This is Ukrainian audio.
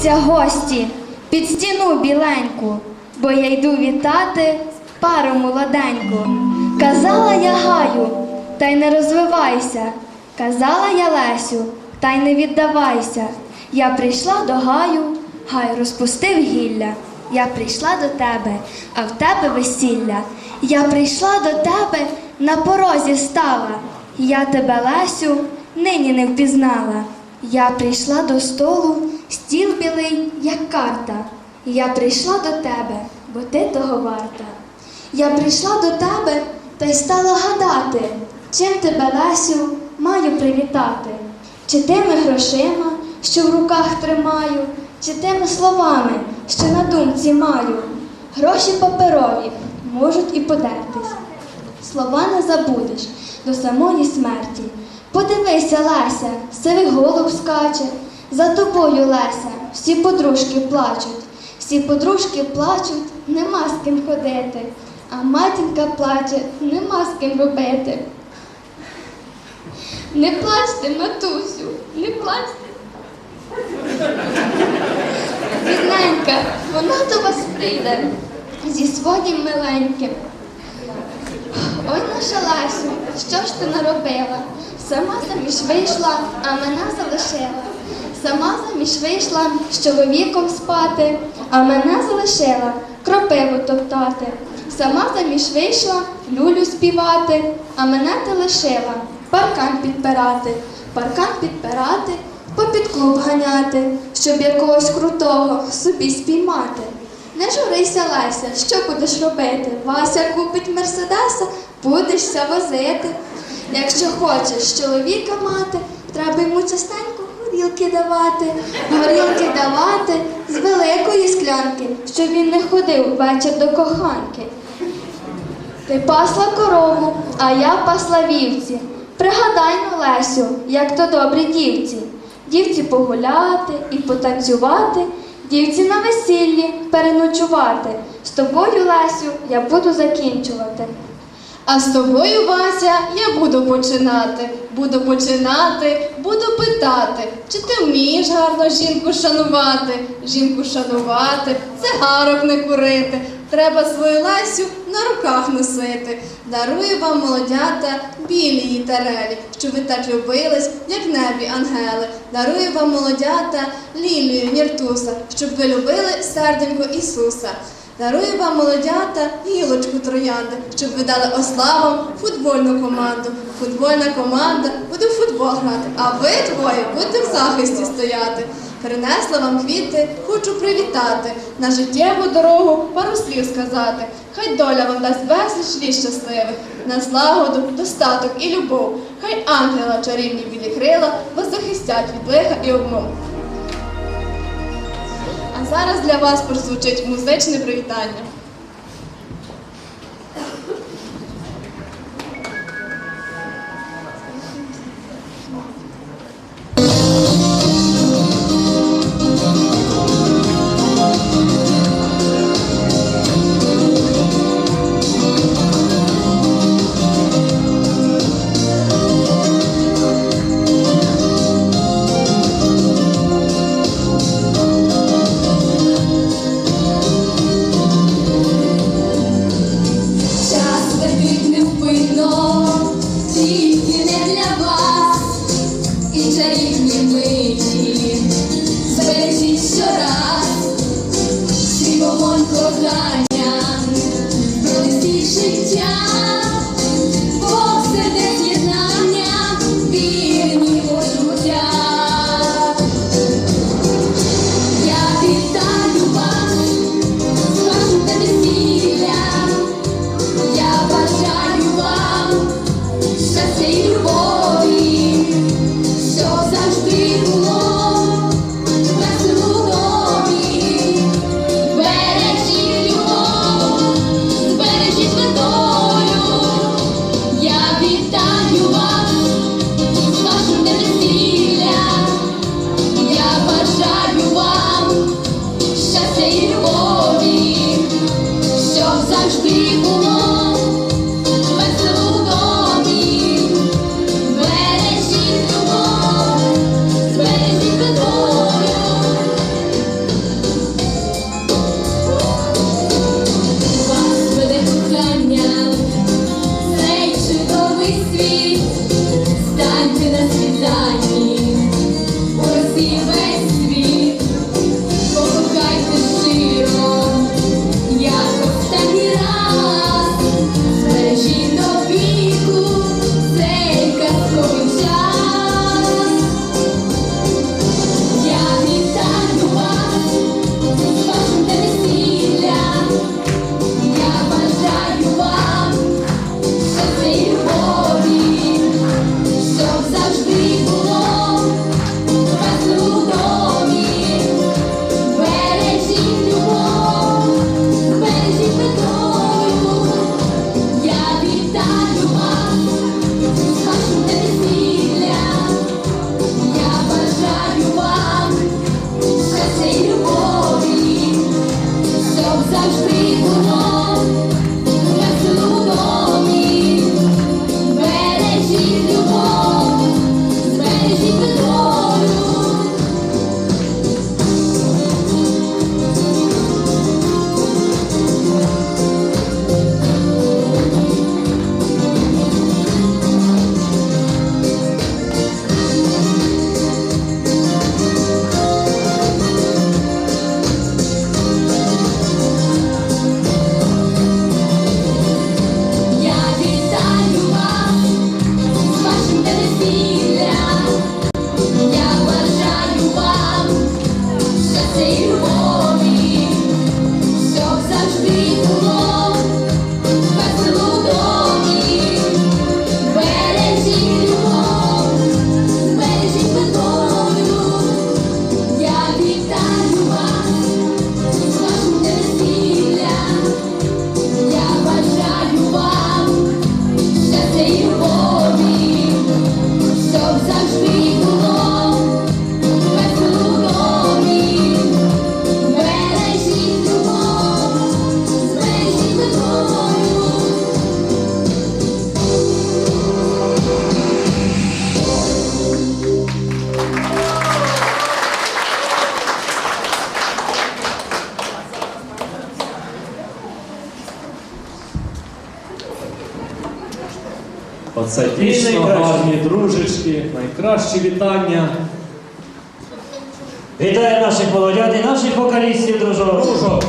Зберіться, гості, під стіну біленьку, бо я йду вітати пару молоденьку. Казала я гаю, та й не розвивайся. Казала я Лесю, та й не віддавайся. Я прийшла до гаю, гай розпустив гілля. Я прийшла до тебе, а в тебе весілля. Я прийшла до тебе, на порозі стала. Я тебе, Лесю, нині не впізнала. Я прийшла до столу, стіл білий, як карта. Я прийшла до тебе, бо ти того варта. Я прийшла до тебе та й стала гадати, чим тебе, Лесю, маю привітати. Чи тими грошима, що в руках тримаю, чи тими словами, що на думці маю. Гроші паперові можуть і подертись. Слова не забудеш до самої смерті. Подивися, Леся, сивий голуб скаче. За тобою, Леся, всі подружки плачуть. Всі подружки плачуть, нема з ким ходити. А матінка плаче, нема з ким робити. Не плачте, матусю, не плачте. Бідненька, вона до вас прийде зі своїм миленьким. Ой, наша Лесю, що ж ти наробила? Сама заміж вийшла, а мене залишила. Сама заміж вийшла з чоловіком спати, а мене залишила кропиву топтати. Сама заміж вийшла люлю співати, а мене ти лишила паркан підпирати, паркан підпирати, попід клуб ганяти, щоб якогось крутого собі спіймати. Не журися, Леся, що будеш робити? Вася купить мерседеса, будешся возити. Якщо хочеш чоловіка мати, треба йому частенько горілки давати, горілки давати з великої склянки, щоб він не ходив вечір до коханки. Ти пасла корову, а я пасла вівці. Пригадай, ну, Лесю, як то добрі дівці. Дівці погуляти і потанцювати, дівці на весіллі переночувати. З тобою, Лесю, я буду закінчувати. А з тобою, Вася, я буду починати. Буду починати, буду питати, чи ти вмієш гарно жінку шанувати? Жінку шанувати, цигарок не курити. Треба свою Лесю на руках носити. Дарую вам, молодята, білі тарелі, щоб ви так любились, як небі ангели. Дарую вам, молодята, лілію ніртуса, щоб ви любили серденько Ісуса. Дарую вам, молодята, гілочку троянди, щоб ви дали ославам футбольну команду. Футбольна команда буде в футбол грати, а ви двоє будете в захисті стояти. Принесла вам квіти, хочу привітати, на життєву дорогу пару слів сказати. Хай доля вам дасть безліч літ щасливих, на злагоду, достаток і любов. Хай ангела чарівні білі крила вас захистять від лиха і обмов. Зараз для вас прозвучить музичне привітання. You. Україну. Оце дійсно гарні дружечки, найкращі вітання. Вітаю наших молодят і наших вокалістів, дружок.